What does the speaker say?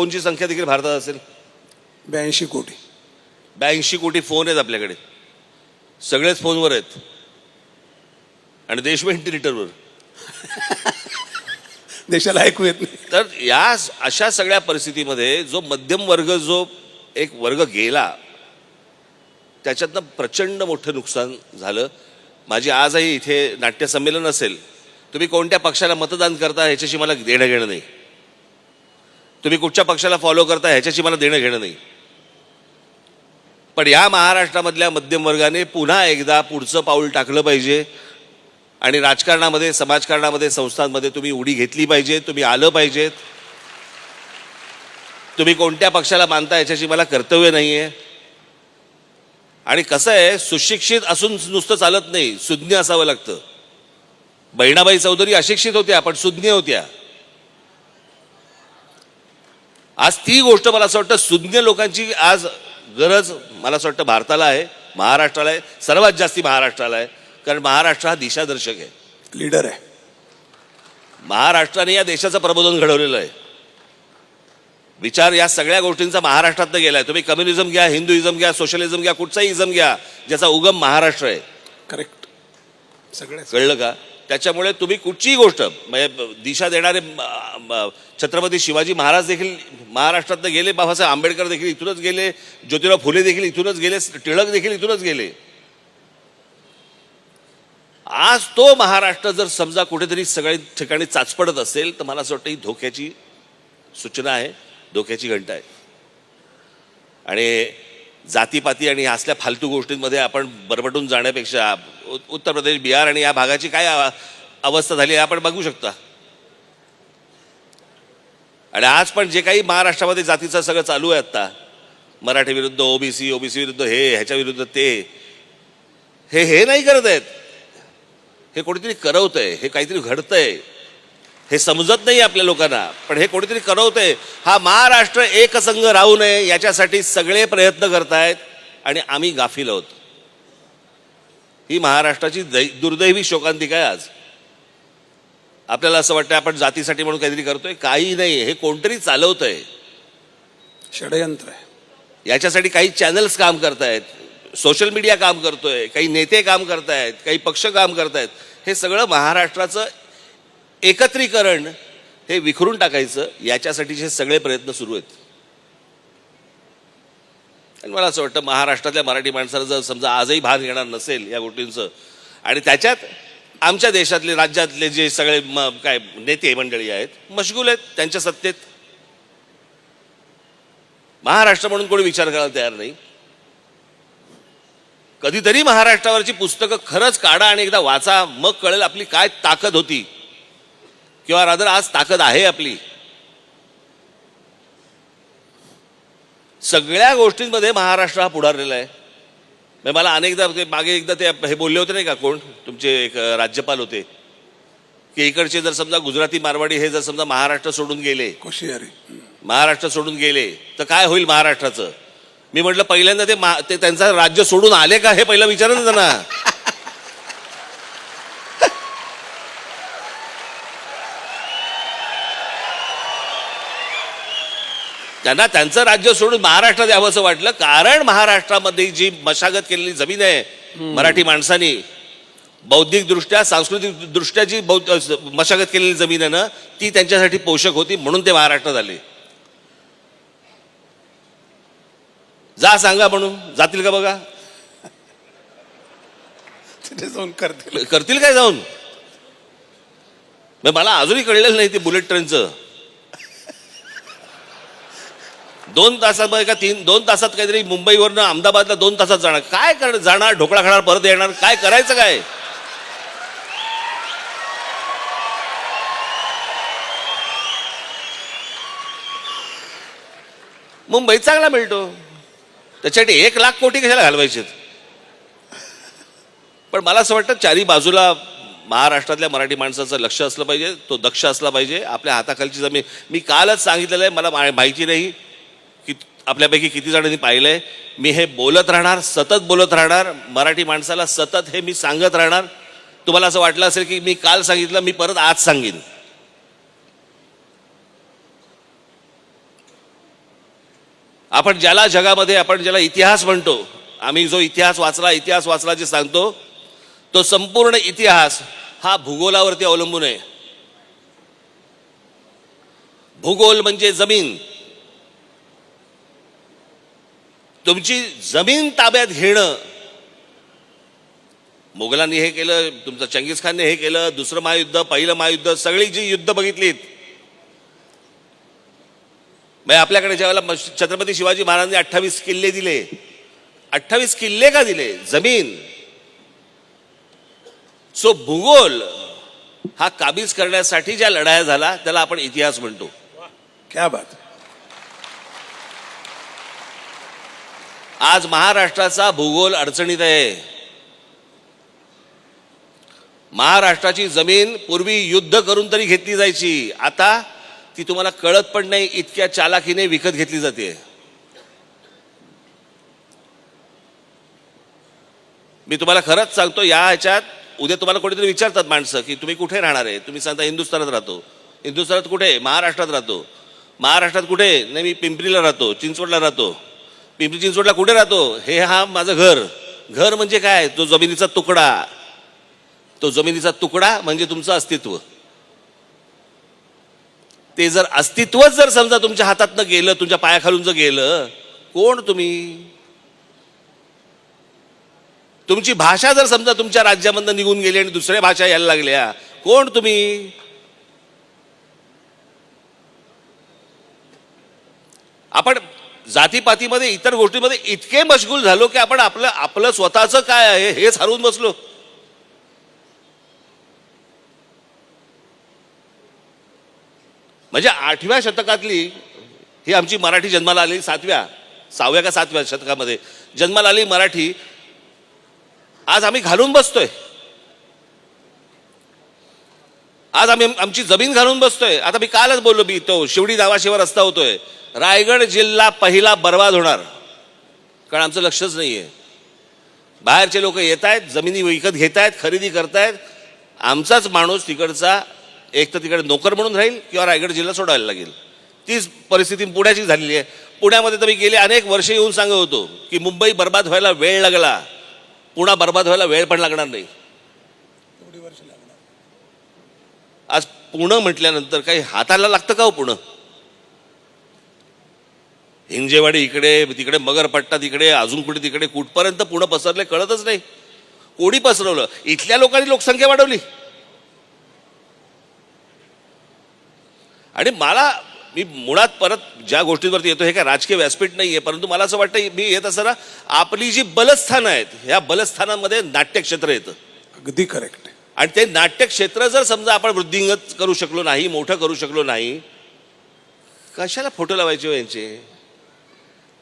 फोनची संख्या देखील भारतात असेल. ब्याऐंशी कोटी. ब्याऐंशी कोटी फोन आहेत आपल्याकडे. सगळेच फोनवर आहेत. आणि देश व्हेंटिलेटरवर देशाला ऐकू येत नाही. तर या अशा सगळ्या परिस्थितीमध्ये जो मध्यम वर्ग जो एक वर्ग गेला त्याच्यातनं प्रचंड मोठं नुकसान झालं. माझी आजही इथे नाट्यसंमेलन असेल. तुम्ही कोणत्या पक्षाला मतदान करता ह्याच्याशी मला देणं घेणं नाही. तुम्ही कुठच्या पक्षाला फॉलो करता ह्याच्याशी मला देणं घेणं नाही. पण या महाराष्ट्रामधल्या मध्यम वर्गाने पुन्हा एकदा पुढचं पाऊल टाकलं पाहिजे आणि राजकारणामध्ये समाजकारणामध्ये संस्थांमध्ये तुम्ही उडी घेतली पाहिजे तुम्ही आलं पाहिजेत तुम्ही कोणत्या पक्षाला मानता याच्याशी मला कर्तव्य नाही आहे आणि कसं आहे सुशिक्षित असून नुसतं चालत नाही सुज्ञ असावं लागतं. बहिणाबाई चौधरी अशिक्षित होत्या पण सुज्ञ होत्या. आज ती गोष्ट मला असं वाटतं सुज्ञ लोकांची आज गरज मला असं वाटतं भारताला आहे महाराष्ट्राला आहे सर्वात जास्ती महाराष्ट्राला आहे. कारण महाराष्ट्र हा दिशादर्शक आहे. लीडर आहे. महाराष्ट्राने या देशाचं प्रबोधन घडवलेलं आहे. विचार या सगळ्या गोष्टींचा महाराष्ट्रातनं गेलाय. तुम्ही कम्युनिझम घ्या हिंदुइझम घ्या सोशलिझम घ्या कुठचाही इझम घ्या ज्याचा उगम महाराष्ट्र आहे. करेक्ट सगळ्याच कळलं का? त्याच्यामुळे तुम्ही कुठचीही गोष्ट म्हणजे दिशा देणारे छत्रपती शिवाजी महाराज देखील महाराष्ट्रातनं गेले बाबासाहेब आंबेडकर देखील इथूनच गेले ज्योतिराव फुले देखील इथूनच गेले टिळक देखील इथूनच गेले. आज तो महाराष्ट्र जर समजा कुठेतरी सगळ्या ठिकाणी चाचपडत असेल तर मला असं वाटतं ही धोक्याची सूचना आहे धोक्याची घंटा आहे. आणि जातीपाती आणि असल्या फालतू गोष्टींमध्ये आपण बरबटून जाण्यापेक्षा उत्तर प्रदेश बिहार आणि या भागाची काय अवस्था झाली आहे आपण बघू शकता. आणि आज पण जे काही महाराष्ट्रामध्ये जातीचं सगळं चालू आहे आत्ता मराठी विरुद्ध ओबीसी ओबीसी विरुद्ध हे ह्याच्या विरुद्ध ते हे हे नाही करत आहेत. हे कोणीतरी करवतंय हे काहीतरी घडतंय. हे समजत नाही आपल्या लोकांना पण हे कोणीतरी करवतंय. हा महाराष्ट्र एकसंघ राहू नये याच्यासाठी सगळे प्रयत्न करतायत आणि आम्ही गाफील आहोत. ही महाराष्ट्राची दै- दुर्दैवी शोकांतिका आहे आज? आपल्याला असं वाटतं आपण जातीसाठी म्हणून काहीतरी करतोय? काही नाही हे कोणतरी चालवतंय. षडयंत्र आहे. याच्यासाठी काही चॅनल्स काम करतायत सोशल मीडिया काम करतोय काही नेते काम करतायत काही पक्ष काम करतायत. हे सगळं महाराष्ट्राचं एकत्रीकरण हे विखरून टाकायचं याच्यासाठीचे सगळे प्रयत्न सुरू आहेत. आणि मला असं वाटतं महाराष्ट्रातल्या मराठी माणसाला जर समजा आजही भाग घेणार नसेल या गोष्टींचं आणि त्याच्यात आमच्या देशातले राज्यातले जे सगळे म- काय नेते मंडळी आहेत मशगूल आहेत त्यांच्या सत्तेत. महाराष्ट्र म्हणून कोणी विचार करायला तयार नाही. कधीतरी महाराष्ट्रावरची पुस्तकं खरंच काढा आणि एकदा वाचा मग कळेल आपली काय ताकद होती. किंवा रादर आज ताकद आहे आपली. सगळ्या गोष्टींमध्ये महाराष्ट्र हा पुढारलेला आहे. म्हणजे मला अनेकदा मागे एकदा ते हे बोलले होते नाही का कोण? तुमचे एक राज्यपाल होते. की इकडचे जर समजा गुजराती मारवाडी हे जर समजा महाराष्ट्र सोडून गेले. कोशियारी. महाराष्ट्र सोडून गेले तर काय होईल महाराष्ट्राचं? मी म्हटलं पहिल्यांदा ते त्यांचं राज्य सोडून आले का हे पहिलं विचारा ना त्यांना. त्यांना त्यांचं राज्य सोडून महाराष्ट्रात यावं असं वाटलं. कारण महाराष्ट्रामध्ये जी मशागत केलेली जमीन आहे मराठी माणसांनी बौद्धिक दृष्ट्या सांस्कृतिक दृष्ट्या जी बौद्ध मशागत केलेली जमीन आहे ना ती त्यांच्यासाठी पोषक होती म्हणून ते महाराष्ट्रात आले. जा सांगा म्हणून. जातील का बघा? जाऊन करतील. करतील काय जाऊन? मला अजूनही कळलेलं नाही ते बुलेट ट्रेनचं. दोन तासामध्ये का तीन दोन तासात काहीतरी मुंबईवरनं अहमदाबादला दोन तासात जाणार. काय कर जाणार ढोकळा खाणार परत येणार काय करायचं काय? मुंबईत चांगला मिळतो. त्याच्यासाठी एक लाख कोटी कशाला घालवायचे पण मला असं वाटतं चारी बाजूला महाराष्ट्रातल्या मराठी माणसाचं लक्ष असलं पाहिजे तो दक्ष असला पाहिजे. आपल्या हाताखालची जमीन मी कालच सांगितलेलं आहे मला मा- माहिती नाही. आपल्यापैकी किती जणांनी पाहिलंय? मी हे बोलत राहणार सतत बोलत राहणार मराठी माणसाला सतत हे मी सांगत राहणार. तुम्हाला असं वाटलं असेल की मी काल सांगितलं मी परत आज सांगेन. आपण ज्याला जगामध्ये आपण ज्याला इतिहास म्हणतो आम्ही जो इतिहास वाचला इतिहास वाचला जे सांगतो तो संपूर्ण इतिहास हा भूगोलावरती अवलंबून आहे. भूगोल म्हणजे जमीन. तुमची जमीन ताब्यात घेणं. मुघलांनी हे केलं तुमचं चंगीज खानने हे केलं दुसरं महायुद्ध पहिलं महायुद्ध सगळी जी युद्ध बघितलीत. म्हणजे आपल्याकडे ज्यावेळेला छत्रपती शिवाजी महाराजांनी अठ्ठावीस किल्ले दिले. अठ्ठावीस किल्ले का दिले? जमीन. सो भूगोल हा काबीज करण्यासाठी ज्या लढाया झाला त्याला आपण इतिहास म्हणतो. क्या बात आज महाराष्ट्राचा भूगोल अडचणीत आहे. महाराष्ट्राची जमीन पूर्वी युद्ध करून तरी घेतली जायची. आता ती तुम्हाला कळत पण नाही इतक्या चालाखीने विकत घेतली जाते. मी तुम्हाला खरंच सांगतो या ह्याच्यात उद्या तुम्हाला कोणीतरी विचारतात माणसं की तुम्ही कुठे राहणार आहे? तुम्ही सांगता हिंदुस्थानात राहतो. हिंदुस्थानात कुठे? महाराष्ट्रात राहतो. महाराष्ट्रात कुठे? नाही मी पिंपरीला राहतो चिंचवडला राहतो. पिंपरी चिंचवडला कुठे राहतो? हे हा माझं घर. घर म्हणजे काय? तो जमिनीचा तुकडा. तो जमिनीचा तुकडा म्हणजे तुमचं अस्तित्व. ते जर अस्तित्वच जर समजा तुमच्या हातातनं गेलं तुमच्या पायाखालून जर गेलं कोण तुम्ही? तुमची भाषा जर समजा तुमच्या राज्यामधनं निघून गेली आणि दुसऱ्या भाषा यायला लागल्या कोण तुम्ही? आपण जातीपातीमध्ये इतर गोष्टीमध्ये इतके मशगूल झालो की आपण आपलं आपलं स्वतःचं काय आहे हेच हरवून बसलो. म्हणजे आठव्या शतकातली ही आमची मराठी जन्माला आलेली सातव्या सहाव्या का सातव्या शतकामध्ये जन्माला आली मराठी आज आम्ही घालून बसतोय. आज आम्ही आमची जमीन घालून बसतोय. आता मी कालच बोललो मी तो शिवडी नावाशिवाय रस्ता होतोय. रायगड जिल्हा पहिला बर्बाद होणार. कारण आमचं लक्षच नाहीये. बाहेरचे लोक येत आहेत जमिनी विकत घेत आहेत खरेदी करतायत. आमचाच माणूस तिकडचा एक तर तिकडे नोकर म्हणून राहील किंवा रायगड जिल्हा सोडायला लागेल. तीच परिस्थिती पुण्याची झालेली आहे. पुण्यामध्ये तर मी गेले अनेक वर्ष येऊन सांगत होतो की मुंबई बर्बाद व्हायला वेळ लागला. पुणा बर्बाद व्हायला वेळ पण लागणार नाही आज पुणं म्हटल्यानंतर काही हाताला लागतं का हो पुणं? हिंजेवाडी इकडे तिकडे मगरपट्टा तिकडे अजून कुठे तिकडे कुठपर्यंत पुणं पसरले कळतच नाही. कोणी पसरवलं? इथल्या लोकांनी लोकसंख्या वाढवली. आणि मला मी मुळात परत ज्या गोष्टींवरती येतो हे काय राजकीय व्यासपीठ नाही आहे परंतु मला असं वाटतं मी येत असताना आपली जी बलस्थानं आहेत ह्या बलस्थानांमध्ये नाट्यक्षेत्र येतं. अगदी करेक्ट आणि ते नाट्यक्षेत्र जर समजा आपण वृद्धिंगत करू शकलो नाही मोठं करू शकलो नाही कशाला फोटो लावायचे हो यांचे?